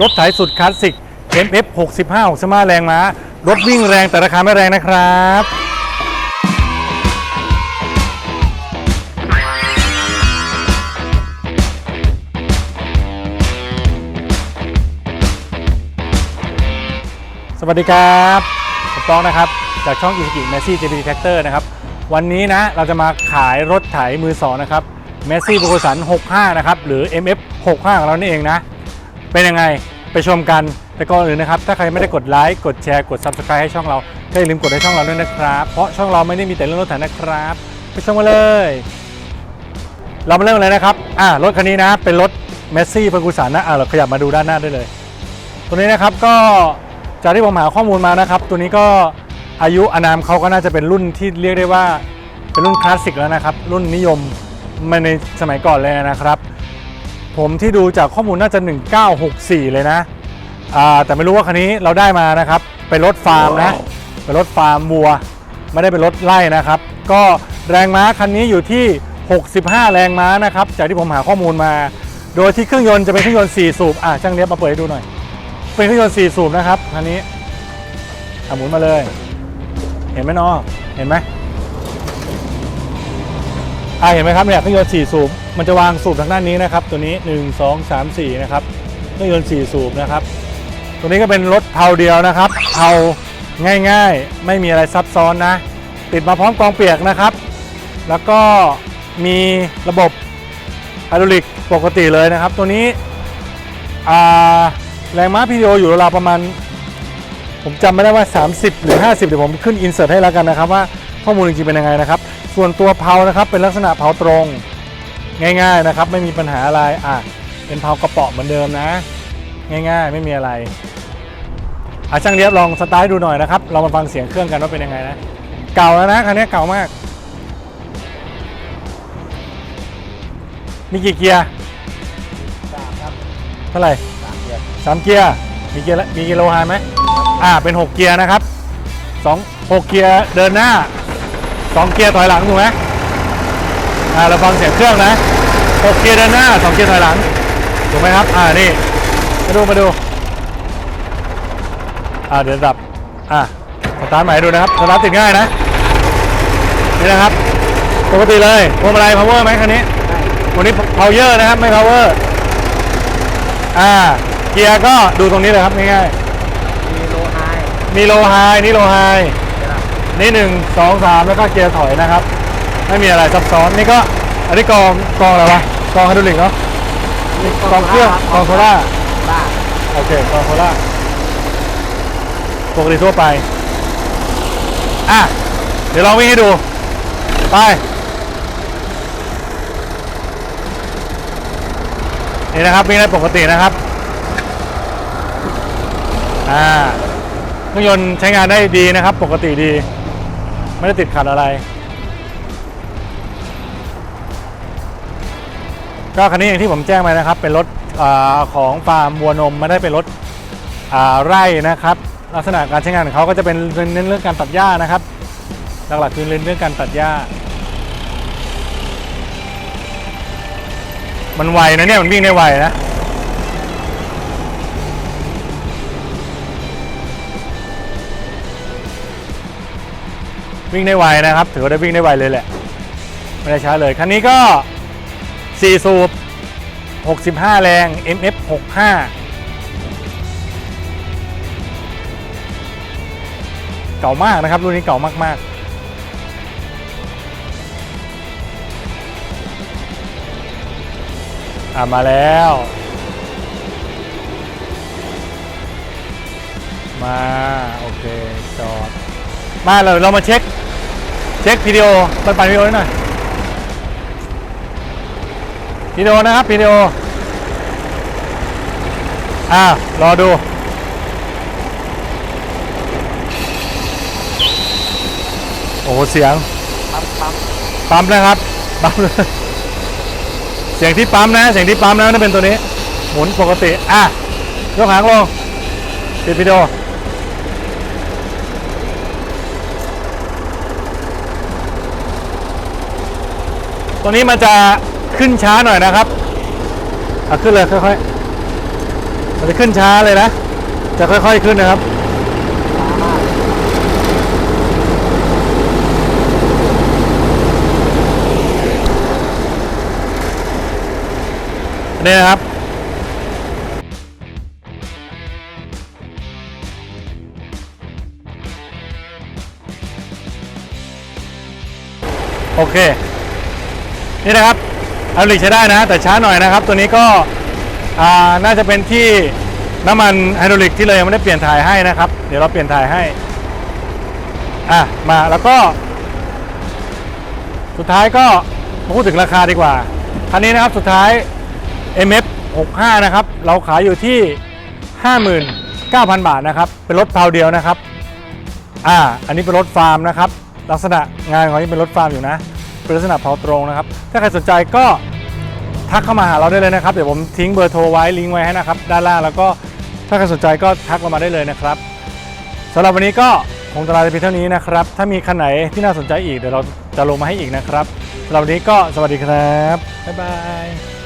รถไถสุดคลาสสิก MF 65 65แรงม้ารถวิ่งแรงแต่ราคาไม่แรงนะครับสวัสดีครับผมป้องนะครับ จากช่อง i s u z u Messi JP Tractor นะครับ วันนี้นะเราจะมาขายรถไถมือสองนะครับ Messi โ r สัน65 นะครับ หรือ MF 65 ของเรานี่เองนะ เป็นยังไงไปชมกันแต่ก่อนอื่นนะครับ ถ้าใครไม่ได้กดไลค์กดแชร์กด Subscribe ให้ช่องเราก็อย่าลืมกดให้ช่องเราด้วยนะครับ เพราะช่องเราไม่ได้มีแต่เรื่องรถไถนะครับ ไปชมกันเลย เรามาเริ่มเลยนะครับอ่ารถคันนี้นะเป็นรถ Messi โ r สันนะอ่าเราขยับมาดูด้านหน้าได้เลย ตัวนี้นะครับก็จากที่ผมหาข้อมูลมานะครับ ตัวนี้ก็อายุอานามเขาก็น่าจะเป็นรุ่นที่เรียกได้ว่าเป็นรุ่นคลาสสิกแล้วนะครับ รุ่นนิยมมาในสมัยก่อนเลยนะครับ ผมที่ดูจากข้อมูลน่าจะ 1964 เลยนะอ่าแต่ไม่รู้ว่าคันนี้เราได้มานะครับ เป็นรถฟาร์มนะ เป็นรถฟาร์มวัว ไม่ได้เป็นรถไล่นะครับ ก็แรงม้าคันนี้อยู่ที่ 65 แรงม้านะครับ จากที่ผมหาข้อมูลมา โดยที่เครื่องยนต์จะเป็นเครื่องยนต์ 4 สูบ อะช่างเลียบมาเปิดให้ดูหน่อย เป็นเครื่องยนต์ 4 สูบนะครับคันนี้อะหมุนมาเลย เห็นไหมเนาะเห็นไหมอ่าเห็นไหมครับเนี่ยเครื่องยนต์ 4 สูบ มันจะวางสูบทางด้านนี้นะครับ ตัวนี้ 1 2 3 4 นะครับเครื่องยนต์4สูบนะครับ ตัวนี้ก็เป็นรถเผาเดียวนะครับเผาง่ายๆ ไม่มีอะไรซับซ้อนนะ ติดมาพร้อมกองเปียกนะครับ แล้วก็มีระบบไฮดรอลิกปกติเลยนะครับ ตัวนี้แรงม้า PTO อยู่ราวประมาณ ผมจำไม่ได้ว่า 30 หรือ 50 เดี๋ยวผมขึ้นอินเสิร์ตให้แล้วกันนะครับว่าข้อมูลจริงๆเป็นยังไงนะครับ ส่วนตัวเพานะครับเป็นลักษณะเพาตรง ง่าย ๆนะครับ ไม่มีปัญหาอะไรอะเป็นเพากระเป๋อเหมือนเดิมนะ ง่าย ๆ ไม่มีอะไรอะช่างเรียบลองสตาร์ทดูหน่อยนะครับ เรามาฟังเสียงเครื่องกันว่าเป็นยังไงนะ เก่าแล้วนะคันนี้เก่ามาก มีกี่เกียร์สามครับเท่าไหร่สามเดือนสามเกียร์ มีเกียร์ละมีกิโลไฮไหมอ่าเป็น 6 เกียร์นะครับสองหกเกียร์เดินหน้า 2 เกียร์ถอยหลังถูกไหม อ่าเราฟังเสียงเครื่องนะ6เกียร์เดินหน้า2เกียร์ถอยหลังถูกไหมครับอ่านี่มาดูมาดูอ่าเดี๋ยวดับอ่าสตาร์ทใหม่ให้ดูนะครับสตาร์ทติดง่ายนะนี่นะครับปกติเลยพวงมาลัย power ไหมคันนี้วันนี้ power นะครับไม่ power อ่าเกียร์ก็ดูตรงนี้เลยครับง่ายมีโลไฮๆมีโลไฮนี่โลไฮนี่หนึ่งสองสามแล้วก็เกียร์ถอยนะครับ ไม่มีอะไรซับซ้อนนี่ก็อันนี้กองกองอะไรวะกองไฮดรอลิกเนาะนี่กองเครื่องกองโซล่าบ้าโอเคกองโซล่าปกติทั่วไปอะเดี๋ยวลองวิ่งให้ดูไปนี่นะครับวิ่งได้ปกตินะครับอ่าเครื่องยนต์ใช้งานได้ดีนะครับ ปกติดี ไม่ได้ติดขัดอะไร ก็คันนี้อย่างที่ผมแจ้งไปนะครับ เป็นรถอของฟาร์มวัวนมไม่ได้เป็นรถไร่นะครับ ลักษณะการใช้งานของเขาก็จะเป็นเน้นเรื่องการตัดหญ้านะครับหลักๆคือเน้นเรื่องการตัดหญ้า มันไวนะเนี่ยมันวิ่งได้ไวนะวิ่งได้ไวนะครับ ถือว่าได้วิ่งได้ไวเลยแหละ ไม่ได้ช้าเลย คันนี้ก็ 4 สูบ 65 แรง MF 65 เก่ามากนะครับ รุ่นนี้เก่ามากๆอ่ามาแล้ว มา โอเค จอด มาเราเรามาเช็ค เช็ควิดีโอปันปันวิดีโอหน่อย วิดีโอนะครับวิดีโออ่ารอดูโอ้โหเสียงปั๊มปั๊มปั๊มนะครับปั๊มเสียงที่ปั๊มนะเสียงที่ปั๊มนะนั่นเป็นตัวนี้ หมุนปกติอะยกหางลงปิดวิดีโอตัวนี้มันจะ ขึ้นช้าหน่อยนะครับเอาขึ้นเลยค่อยๆมันจะขึ้นช้าเลยนะ จะค่อยๆขึ้นนะครับช้ามากนี่นะครับโอเค นี่นะครับ อาลิกใช้ได้นะ แต่ช้าหน่อยนะครับ ตัวนี้ก็น่าจะเป็นที่น้ำมันไฮดรอลิกที่เรายังไม่ได้เปลี่ยนถ่ายให้นะครับ เดี๋ยวเราเปลี่ยนถ่ายให้อะมาแล้วก็ สุดท้ายก็มาพูดถึงราคาดีกว่า คันนี้นะครับสุดท้าย MF 65 นะครับ เราขายอยู่ที่ 59,000 บาทนะครับ เป็นรถเพาเดียวนะครับ อ่า อันนี้เป็นรถฟาร์มนะครับ ลักษณะงานของนี้เป็นรถฟาร์มอยู่นะ เป็นลักษณะเผาตรงนะครับ ถ้าใครสนใจก็ทักเข้ามาหาเราได้เลยนะครับ เดี๋ยวผมทิ้งเบอร์โทรไว้ลิงก์ไว้ให้นะครับ ด้านล่างแล้วก็ถ้าใครสนใจก็ทักเรามาได้เลยนะครับสำหรับวันนี้ก็คงจะลาไปเพียงเท่านี้นะครับ ถ้ามีคันไหนที่น่าสนใจอีกเดี๋ยวเราจะลงมาให้อีกนะครับสำหรับวันนี้ก็สวัสดีครับบ๊ายบาย